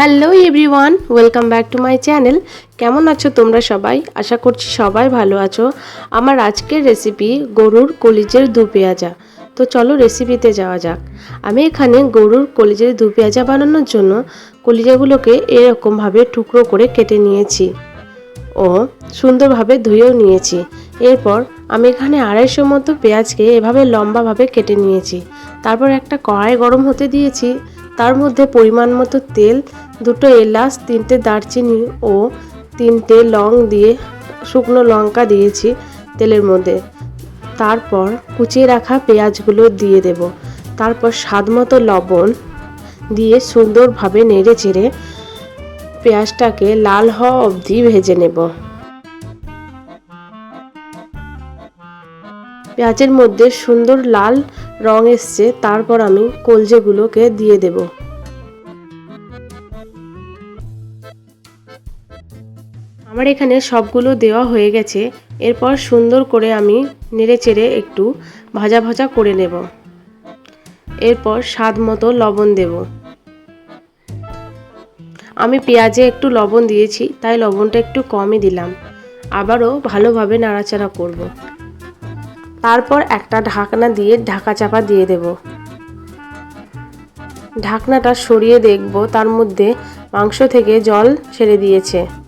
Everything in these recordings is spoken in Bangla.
Hello everyone, welcome back to my channel. কেমন আছো তোমরা সবাই? আশা করছি সবাই ভালো আছো। আমার আজকের রেসিপি গরুর কলিজের দু পেঁয়াজা। তো চলো রেসিপিতে যাওয়া যাক। আমি এখানে গরুর কলিজের দু পেঁয়াজা বানানোর জন্য কলিজাগুলোকে এরকমভাবে টুকরো করে কেটে নিয়েছি ও সুন্দরভাবে ধুয়েও নিয়েছি। এরপর আমি এখানে আড়াইশো মতো পেঁয়াজকে এভাবে লম্বাভাবে কেটে নিয়েছি। তারপর একটা কড়াই গরম হতে দিয়েছি। তার মধ্যে পরিমাণ মতো তেল দুটো এলাচ, তিনটে দারচিনি ও তিনটে লং দিয়ে শুকনো লঙ্কা দিয়েছি তেলের মধ্যে। তারপর কুচিয়ে রাখা পেঁয়াজগুলো দিয়ে দেব। তারপর স্বাদ মতো লবণ দিয়ে সুন্দরভাবে নেড়ে চেড়ে পেঁয়াজটাকে লাল হওয়া অবধি ভেজে নেব। পেঁয়াজের মধ্যে সুন্দর লাল রং এসছে, তারপর আমি কলজেগুলোকে দিয়ে দেব। আমার এখানে সবগুলো দেওয়া হয়ে গেছে। এরপর সুন্দর করে আমি নেড়ে চেড়ে একটু ভাজা ভাজা করে নেব। এরপর স্বাদ মতো লবণ দেব। আমি পেঁয়াজে একটু লবণ দিয়েছি, তাই লবণটা একটু কমই দিলাম। আবারও ভালোভাবে নাড়াচাড়া করব। তারপর একটা ঢাকনা দিয়ে ঢাকা চাপা দিয়ে দেব। ঢাকনাটা সরিয়ে দেখব, তার মধ্যে মাংস থেকে জল ছেড়ে দিয়েছে।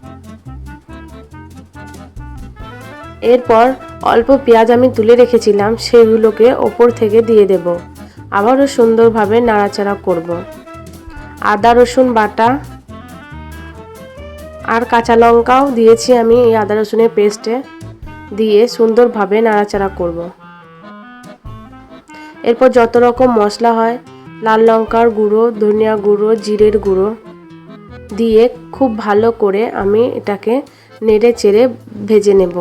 এরপর অল্প পেঁয়াজ আমি তুলে রেখেছিলাম, সেগুলোকে ওপর থেকে দিয়ে দেব। আবারও সুন্দরভাবে নাড়াচাড়া করব। আদা, রসুন বাটা আর কাঁচা লঙ্কাও দিয়েছি আমি এই আদা, রসুনের পেস্টে দিয়ে সুন্দরভাবে নাড়াচাড়া করব। এরপর যত রকম মশলা হয়, লাল লঙ্কার গুঁড়ো, ধনিয়া গুঁড়ো, জিরের গুঁড়ো দিয়ে খুব ভালো করে আমি এটাকে নেড়ে চেড়ে ভেজে নেব।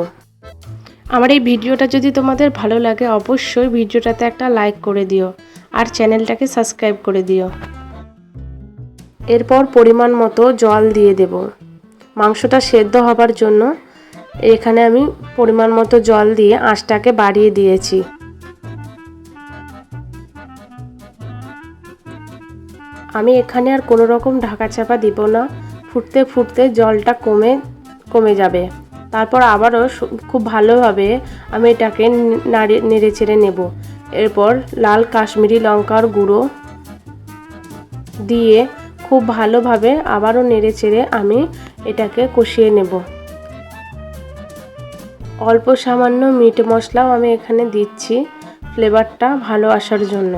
আমার এই ভিডিওটা যদি তোমাদের ভালো লাগে, অবশ্যই ভিডিওটাতে একটা লাইক করে দিও আর চ্যানেলটাকে সাবস্ক্রাইব করে দিও। এরপর পরিমাণ মতো জল দিয়ে দেব। মাংসটা সেদ্ধ হবার জন্য এখানে আমি পরিমাণ মতো জল দিয়ে আঁচটাকে বাড়িয়ে দিয়েছি। আমি এখানে আর কোনো রকম ঢাকা চাপা দিব না। ফুটতে ফুটতে জলটা কমে কমে যাবে। তারপর আবারও খুব ভালোভাবে আমি এটাকে নাড়ে নেড়ে চেড়ে নেব। এরপর লাল কাশ্মীরি লঙ্কার গুঁড়ো দিয়ে খুব ভালোভাবে আবারও নেড়ে চেড়ে আমি এটাকে কষিয়ে নেব। অল্প সামান্য মিট মশলাও আমি এখানে দিচ্ছি ফ্লেভারটা ভালো আসার জন্য।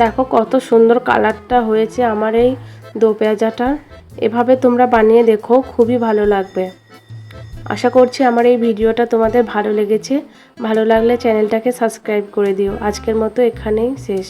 দেখো কত সুন্দর কালারটা হয়েছে আমার এই দো পেঁয়াজাটার। এভাবে তোমরা বানিয়ে দেখো, খুবই ভালো লাগবে। আশা করছি আমার এই ভিডিওটা তোমাদের ভালো লেগেছে। ভালো লাগলে চ্যানেলটাকে সাবস্ক্রাইব করে দিও। আজকের মতো এখানেই শেষ।